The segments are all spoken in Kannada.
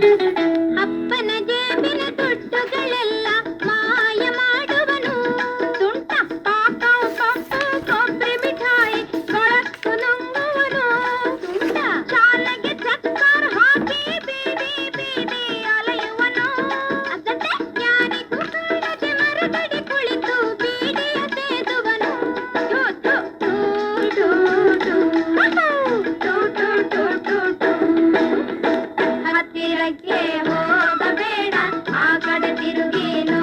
Thank you. के ना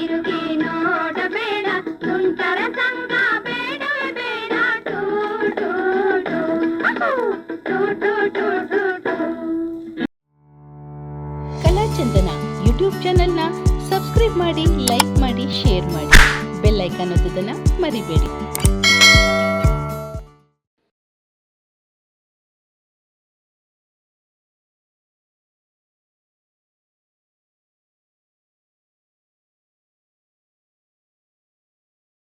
ತಿರುಗಿ ನೋಡಬೇಡ ತುಂಟರ ಸಂಘ ಬೇಡ ಬೇಡ ಟೂ. ಕಲಾಚಂದನ ಯೂಟ್ಯೂಬ್ ಚಾನೆಲ್ನ ಸಬ್ಸ್ಕ್ರೈಬ್ ಮಾಡಿ, ಲೈಕ್ ಮಾಡಿ, ಶೇರ್ ಮಾಡಿ. ಬೆಲ್ ಐಕಾನ್ ಒತ್ತೋದನ್ನ ಮರಿಬೇಡಿ.